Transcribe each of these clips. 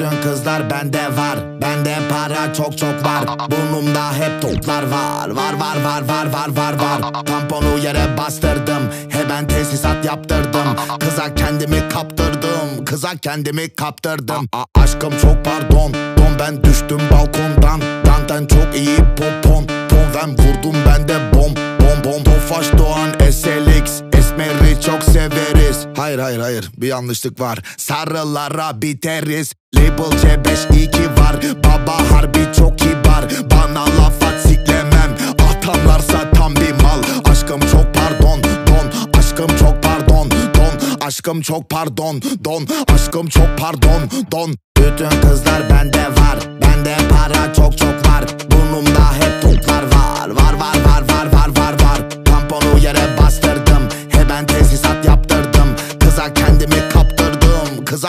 Bütün kızlar bende var. Bende para çok çok var. Burnumda hep toplar var. Var var var var var var var. Tamponu yere bastırdım. Hemen tesisat yaptırdım. Kıza kendimi kaptırdım. Kıza kendimi kaptırdım. A- Aşkım çok pardon. Don ben düştüm balkondan. Danten çok iyi pompon. Ton ben vurdum ben de bom Bom bom. Tofaş Doğan SLX Esmer'i çok severiz. Hayır hayır hayır. Bir yanlışlık var. Sarılara biteriz. Label C5-2 var. Baba harbi çok kibar. Bana laf at siklemem. Atamlarsa tam bir mal. Aşkım çok pardon Don. Aşkım çok pardon Don. Aşkım çok pardon Don. Aşkım çok pardon Don. Bütün kızlar bende var. Bende para çok çok var. Burnumda hep Var var. Var var var var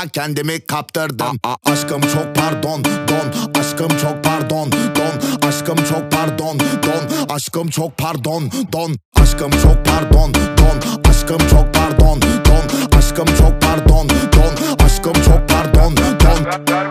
Kıza kendimi kaptırdım. A- Aşkım çok pardon Don. Aşkım çok pardon Don. Aşkım çok pardon Don. Aşkım çok pardon Don. Aşkım çok pardon Don. Aşkım çok pardon Don. Aşkım çok pardon Don. Aşkım çok pardon Don. Ver, ver bakayım aklı.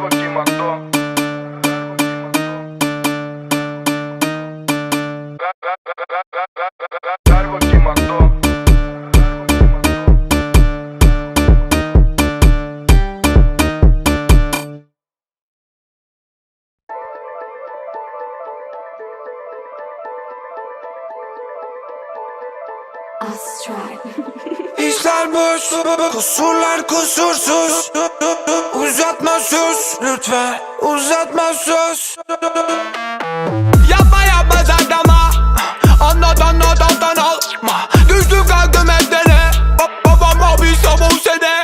İşler boş, kusurlar kusursuz. Uzatma sus lütfen, uzatma sus. Yapma yapma zardama. Anlat alttan alma Düştüm kalktım evdene Babam abi sabah sene.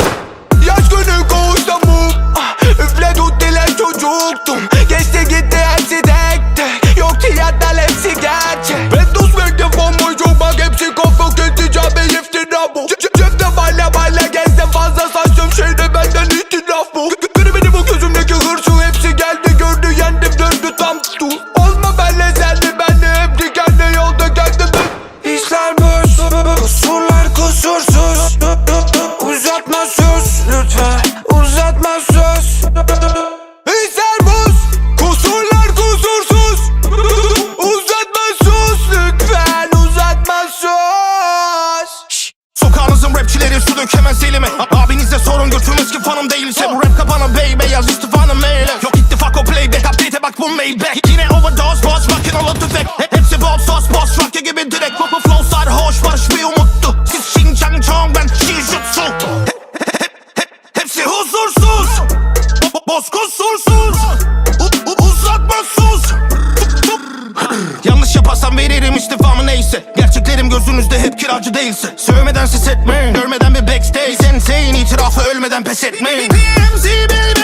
Yaş günü koğuşta mum Üfle tut dile çocuktum. Geçti kiracı değilse Sövmeden ses etmeyin. Görmeden bir backstage. Senseyin itirafı ölmeden pes etmeyin. DMZ baby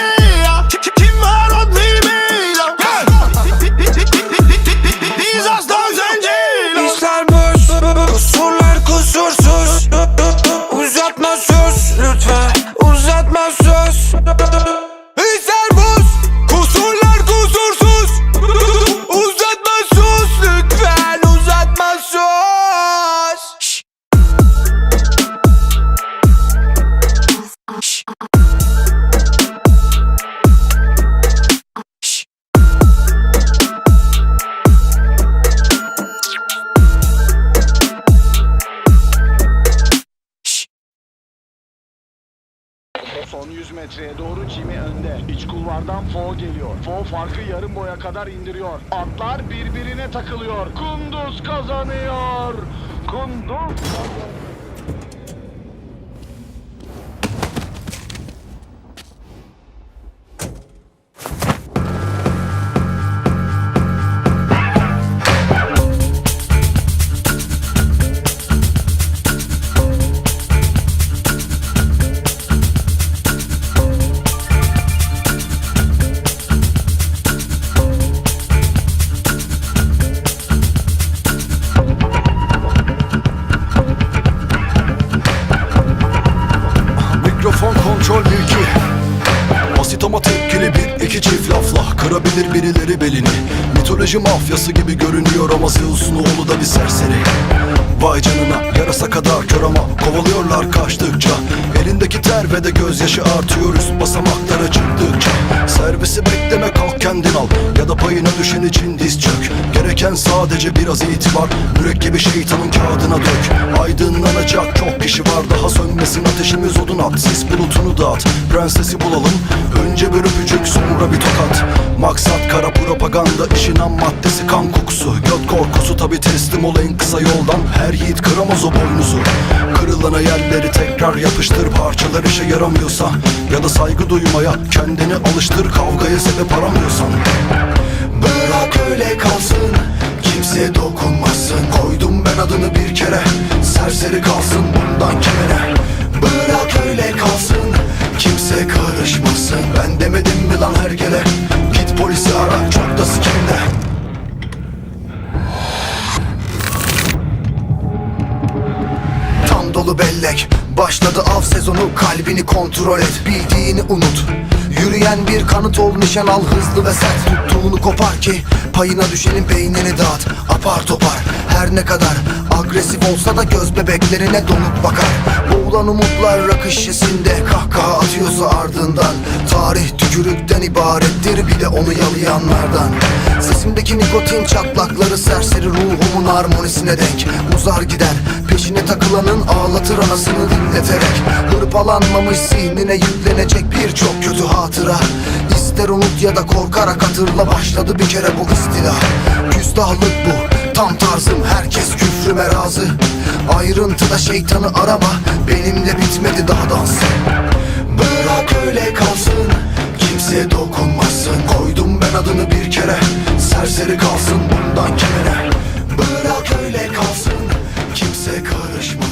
Son 100 metreye doğru Kimi önde. İç kulvardan Fo geliyor. Fo farkı yarım boya kadar indiriyor. Atlar birbirine takılıyor. Kunduz kazanıyor. Kunduz kazanıyor. Belini Mitoloji mafyası gibi görünüyor ama Zeus'un da bir serseri. Vay canına yarasa kadar kör ama Kovalıyorlar kaçtıkça. Elindeki ter ve de gözyaşı artıyor üst basamaklara çıktıkça. Ser kendin al. Ya da payına düşen için diz çök. Gereken sadece biraz itibar. Mürekkebi şeytanın kağıdına dök. Aydınlanacak çok kişi var. Daha sönmesin ateşimiz odun at. Sis bulutunu dağıt. Prensesi bulalım. Önce bir öpücük sonra bir tokat. Maksat kara propaganda işin ham maddesi kan kokusu Göt korkusu. Tabi teslim ol en kısa yoldan. Her yiğit kıramaz o boynuzu. Kırılan hayalleri tekrar yapıştır. Parçalar işe yaramıyorsa Ya da saygı duymaya kendini alıştır. Kavgaya sebep aramıyorsan. Bırak öyle kalsın. Kimse dokunmasın. Koydum ben adını bir kere. Serseri kalsın bundan kime dolu bellek. Başladı av sezonu kalbini kontrol et. Bildiğini unut. Yürüyen bir kanıt ol nişan al hızlı ve sert. Tuttuğunu kopar ki payına düşenin beynini dağıt. Apar topar her ne kadar Agresif olsa da göz bebeklerine donup bakar. Boğulan umutlar rakı şişesinde Kahkaha atıyorsa ardından. Tarih tükürükten ibarettir bir de onu yalayanlardan. Sesimdeki nikotin çatlakları serseri ruhumun harmonisine denk. Uzar gider peşine takılanın ağlatır anasını dinleterek. Hırpalanmamış zihnine yüklenecek birçok kötü hatıra. İster unut ya da korkarak hatırla başladı bir kere bu istila. Küstahlık bu tam tarzım Herkes küfrüme razı. Ayrıntıda şeytanı arama Benimle bitmedi daha dans. Bırak öyle kalsın Kimse dokunmasın. Koydum ben adını bir kere Serseri kalsın bundan kenara Bırak öyle kalsın Kimse karışmasın.